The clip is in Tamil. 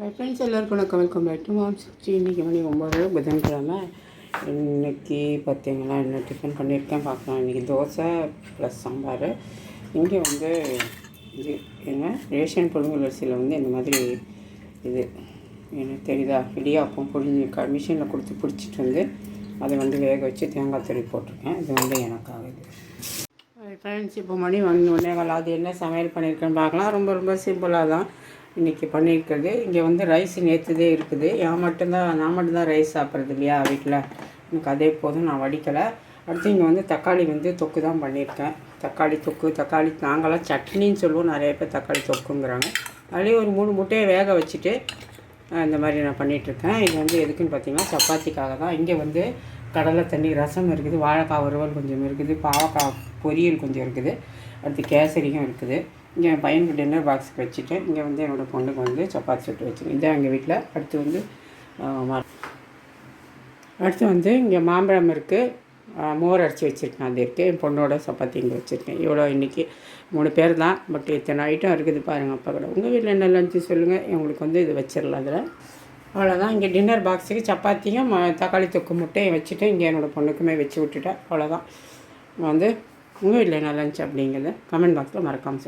ஃப்ரெண்ட்ஸ் எல்லோருக்கும் வணக்கம். Welcome back to mom sixty இன்றைக்கி மணி ஒம்பது புதன்கிழமை. இன்னைக்கு பார்த்தீங்கன்னா என்ன டிஃபன் பண்ணியிருக்கேன் பார்க்கலாம். இன்றைக்கி தோசை ப்ளஸ் சாம்பார். இங்கே வந்து இது என்ன ரேஷன் புழுங்கல் அரிசியில் வந்து இந்த மாதிரி இது என்ன தெரியுதா இடியாப்பம் புழிஞ்சு க மிஷினில் கொடுத்து பிடிச்சிட்டு வந்து அதை வந்து வேக வச்சு தேங்காய் துருவி போட்டிருக்கேன். இது வந்து எனக்காக இது. ஃப்ரெண்ட்ஸ் இப்போ மணி ஒன்று ஒன்றே கால் அது என்ன சமையல் பண்ணியிருக்கேன்னு பார்க்கலாம். ரொம்ப ரொம்ப சிம்பிளாக தான். இன்றைக்கி பண்ணியிருக்கிறது. இங்கே வந்து ரைஸ் நேற்றுதே இருக்குது. நான் மட்டும்தான் நான் மட்டும்தான் ரைஸ் சாப்பிட்றது இல்லையா வீட்டில் எனக்கு அதே போதும் நான் வடிக்கலை. அடுத்து இங்கே வந்து தக்காளி வந்து தொக்கு தான் பண்ணியிருக்கேன். தக்காளி தொக்கு தக்காளி நாங்களாம் சட்னின்னு சொல்லுவோம். நிறைய பேர் தக்காளி தொக்குங்கிறாங்க. அதுலேயே ஒரு மூணு முட்டையை வேக வச்சுட்டு இந்த மாதிரி நான் பண்ணிகிட்ருக்கேன் இது வந்து எதுக்குன்னு பார்த்தீங்கன்னா சப்பாத்திக்காக தான். இங்கே வந்து கடலை தண்ணி ரசம் இருக்குது. வாழைக்காய் வறுவல் கொஞ்சம் இருக்குது. பாவக்காய் பொரியல் கொஞ்சம் இருக்குது. அடுத்து கேசரியும் இருக்குது. இங்கே என் பையனுக்கு டின்னர் பாக்ஸுக்கு வச்சுட்டு இங்கே வந்து என்னோடய பொண்ணுக்கு வந்து சப்பாத்தி சுட்டு வச்சுருக்கேன். இதான் எங்கள் வீட்டில் அடுத்து வந்து அடுத்து வந்து இங்கே மாம்பழம் இருக்குது மோர் அரைச்சி வச்சுருக்கேன் அது இருக்குது என் பொண்ணோட சப்பாத்தி இங்கே வச்சுருக்கேன். இவ்வளோ இன்றைக்கி மூணு பேர் தான். பட் இத்தனை ஐட்டம் இருக்குது பாருங்கள் அப்பா கூட. உங்கள் வீட்டில் என்ன லஞ்சு சொல்லுங்கள் உங்களுக்கு வந்து இது வச்சிடலாம் அதில். அவ்வளோதான் இங்கே டின்னர் பாக்ஸுக்கு சப்பாத்தியும் தக்காளி தொக்கு முட்டையும் வச்சுட்டு இங்கே என்னோடய பொண்ணுக்குமே வச்சு விட்டுட்டேன். அவ்வளோதான் வந்து உங்கள் வீட்டில் என்ன லஞ்ச் அப்படிங்கிறத கமெண்ட் பாக்ஸில் மறக்காமல்